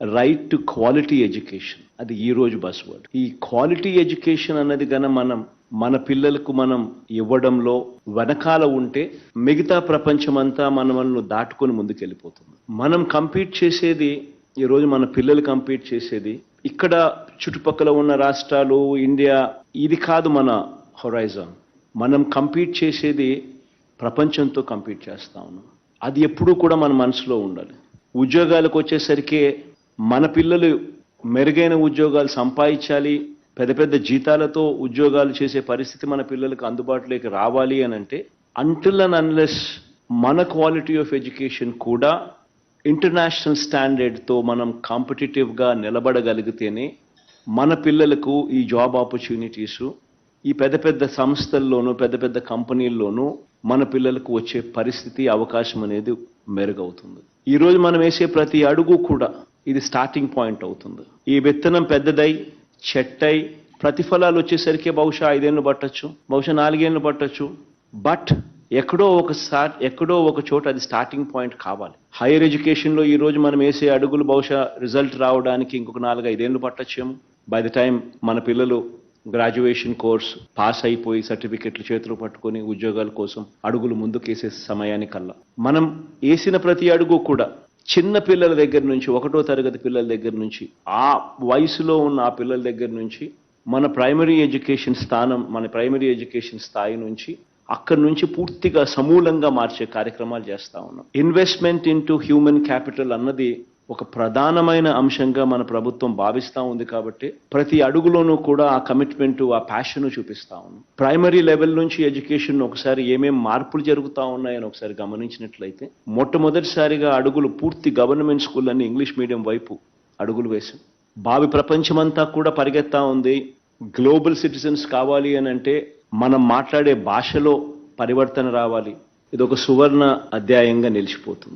Right to quality education అది ఈ రోజు బస్ వర్డ్ ఈ క్వాలిటీ ఎడ్యుకేషన్ అన్నది గన మనం మన పిల్లలకు మనం ఇవ్వడంలో వెనకాల ఉంటే మిగతా ప్రపంచమంతా మనల్ని దాటుకొని ముందుకెళ్ళిపోతుంది. మనం కంపీట్ చేసేది ఈరోజు మన పిల్లలు కంపీట్ చేసేది ఇక్కడ చుట్టుపక్కల ఉన్న రాష్ట్రాలు ఇండియా ఇది కాదు మన హొరైజన్ మనం కంపీట్ చేసేది ప్రపంచంతో కంపీట్ చేస్తా ఉన్నాం. అది ఎప్పుడూ కూడా మన మనసులో ఉండాలి. ఉద్యోగాలకు వచ్చేసరికి మన పిల్లలు మెరుగైన ఉద్యోగాలు సంపాదించాలి పెద్ద పెద్ద జీతాలతో ఉద్యోగాలు చేసే పరిస్థితి మన పిల్లలకు అందుబాటులోకి రావాలి అని అంటే అంటిల్ అండ్ అన్లెస్ మన క్వాలిటీ ఆఫ్ ఎడ్యుకేషన్ కూడా ఇంటర్నేషనల్ స్టాండర్డ్తో మనం కాంపిటేటివ్గా నిలబడగలిగితేనే మన పిల్లలకు ఈ జాబ్ ఆపర్చునిటీసు ఈ పెద్ద పెద్ద సంస్థల్లోనూ పెద్ద పెద్ద కంపెనీల్లోనూ మన పిల్లలకు వచ్చే పరిస్థితి అవకాశం అనేది మెరుగవుతుంది. ఈరోజు మనం వేసే ప్రతి అడుగు కూడా ఇది స్టార్టింగ్ పాయింట్ అవుతుంది. ఈ విత్తనం పెద్దదై చెట్టై ప్రతిఫలాలు వచ్చేసరికి బహుశా ఐదేళ్ళు పట్టొచ్చు బహుశా నాలుగేళ్ళు పట్టచ్చు. బట్ ఎక్కడో ఒకసారి ఎక్కడో ఒక చోట అది స్టార్టింగ్ పాయింట్ కావాలి. హైయర్ ఎడ్యుకేషన్లో ఈ రోజు మనం వేసే అడుగులు బహుశా రిజల్ట్ రావడానికి ఇంకొక నాలుగు ఐదేళ్ళు పట్టచ్చేమో. బై ద టైం మన పిల్లలు గ్రాడ్యుయేషన్ కోర్స్ పాస్ అయిపోయి సర్టిఫికెట్లు చేతులు పట్టుకొని ఉద్యోగాల కోసం అడుగులు ముందుకేసే సమయానికల్లా. మనం వేసిన ప్రతి అడుగు కూడా చిన్న పిల్లల దగ్గర నుంచి ఒకటో తరగతి పిల్లల దగ్గర నుంచి ఆ వయసులో ఉన్న ఆ పిల్లల దగ్గర నుంచి మన ప్రైమరీ ఎడ్యుకేషన్ స్థానం మన ప్రైమరీ ఎడ్యుకేషన్ స్థాయి నుంచి అక్కడి నుంచి పూర్తిగా సమూలంగా మార్చే కార్యక్రమాలు చేస్తా ఉన్నాం. ఇన్వెస్ట్మెంట్ ఇంటూ హ్యూమన్ క్యాపిటల్ అన్నది ఒక ప్రధానమైన అంశంగా మన ప్రభుత్వం భావిస్తూ ఉంది కాబట్టి ప్రతి అడుగులోనూ కూడా ఆ కమిట్మెంట్ ఆ ప్యాషన్ చూపిస్తా ఉన్నాం ప్రైమరీ లెవెల్ నుంచి ఎడ్యుకేషన్ ఒకసారి ఏమేం మార్పులు జరుగుతూ ఉన్నాయని ఒకసారి గమనించినట్లయితే మొట్టమొదటిసారిగా అడుగులు పూర్తి గవర్నమెంట్ స్కూల్ అన్ని ఇంగ్లీష్ మీడియం వైపు అడుగులు వేశాం. భావి ప్రపంచమంతా కూడా పరిగెత్తా ఉంది. గ్లోబల్ సిటిజన్స్ కావాలి అని అంటే మనం మాట్లాడే భాషలో పరివర్తన రావాలి. ఇది ఒక సువర్ణ అధ్యాయంగా నిలిచిపోతుంది.